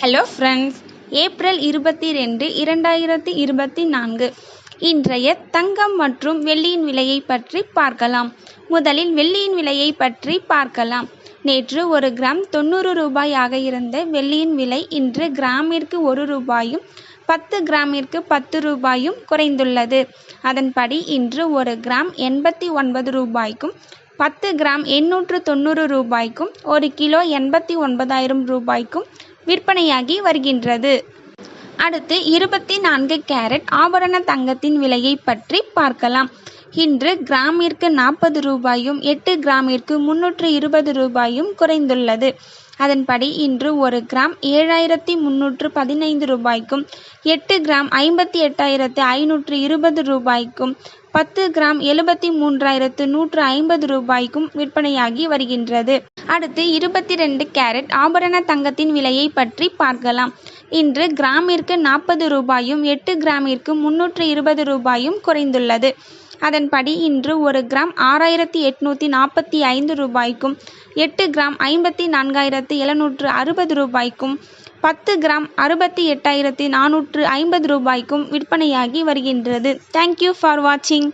Hello friends April இருபத்தி ரெண்டு இரண்டாயிரத்தி இருபத்தி நான்கு. இன்றைய தங்கம் மற்றும் வெள்ளியின் விலையை பற்றி பார்க்கலாம். முதலில் வெள்ளியின் விலையை பற்றி பார்க்கலாம். நேற்று ஒரு கிராம் தொண்ணூறு ரூபாயாக இருந்த வெள்ளியின் விலை இன்று கிராமிற்கு ஒரு ரூபாயும் பத்து கிராமிற்கு பத்து ரூபாயும் குறைந்துள்ளது. அதன்படி இன்று ஒரு கிராம் எண்பத்தி ஒன்பது ரூபாய்க்கும் பத்து கிராம் எண்ணூற்று தொண்ணூறு ரூபாய்க்கும் ஒரு கிலோ எண்பத்தி ஒன்பதாயிரம் ரூபாய்க்கும் விற்பனையாகி வருகின்றது. அடுத்து இருபத்தி நான்கு கேரட் ஆபரண தங்கத்தின் விலையை பற்றி பார்க்கலாம். இன்று கிராமிற்கு நாற்பது ரூபாயும் எட்டு கிராமிற்கு முன்னூற்று இருபது ரூபாயும் குறைந்துள்ளது. அதன்படி இன்று ஒரு கிராம் ஏழாயிரத்தி முன்னூற்று பதினைந்து ரூபாய்க்கும் எட்டு கிராம் ஐம்பத்தி எட்டாயிரத்து ஐநூற்று இருபது ரூபாய்க்கும் பத்து கிராம் எழுபத்தி மூன்றாயிரத்து நூற்று ஐம்பது ரூபாய்க்கும் விற்பனையாகி வருகின்றது. அடுத்து இருபத்தி ரெண்டு கேரட் ஆபரண தங்கத்தின் விலையை பற்றி பார்க்கலாம். இன்று கிராமிற்கு நாற்பது ரூபாயும் எட்டு கிராமிற்கு முன்னூற்று இருபது ரூபாயும் குறைந்துள்ளது. அதன்படி இன்று ஒரு கிராம் ஆறாயிரத்தி எட்நூற்றி நாற்பத்தி ஐந்து ரூபாய்க்கும் எட்டு கிராம் ஐம்பத்தி நான்காயிரத்து எழுநூற்று அறுபது ரூபாய்க்கும் பத்து கிராம் அறுபத்தி எட்டாயிரத்தி நானூற்று ஐம்பது ரூபாய்க்கும் விற்பனையாகி வருகின்றது. தேங்க்யூ ஃபார் வாட்சிங்